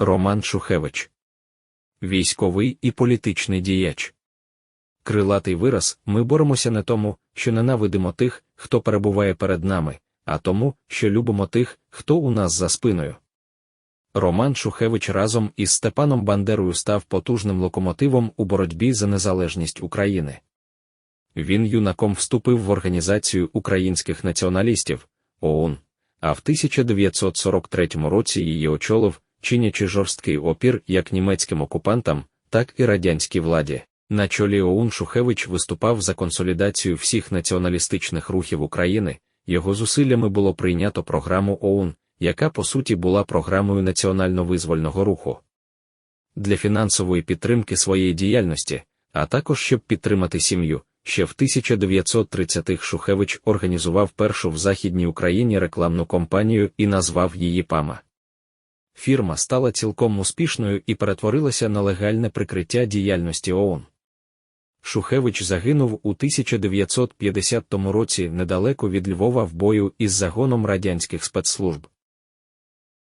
Роман Шухевич. Військовий і політичний діяч. Крилатий вираз ми боремося не тому, що ненавидимо тих, хто перебуває перед нами, а тому, що любимо тих, хто у нас за спиною. Роман Шухевич разом із Степаном Бандерою став потужним локомотивом у боротьбі за незалежність України. Він юнаком вступив в Організацію українських націоналістів ОУН, а в 1943 році її очолив, чинячи жорсткий опір як німецьким окупантам, так і радянській владі. На чолі ОУН Шухевич виступав за консолідацію всіх націоналістичних рухів України, його зусиллями було прийнято програму ОУН, яка по суті була програмою національно-визвольного руху. Для фінансової підтримки своєї діяльності, а також щоб підтримати сім'ю, ще в 1930-х Шухевич організував першу в Західній Україні рекламну кампанію і назвав її ПАМА. Фірма стала цілком успішною і перетворилася на легальне прикриття діяльності ООН. Шухевич загинув у 1950 році недалеко від Львова в бою із загоном радянських спецслужб.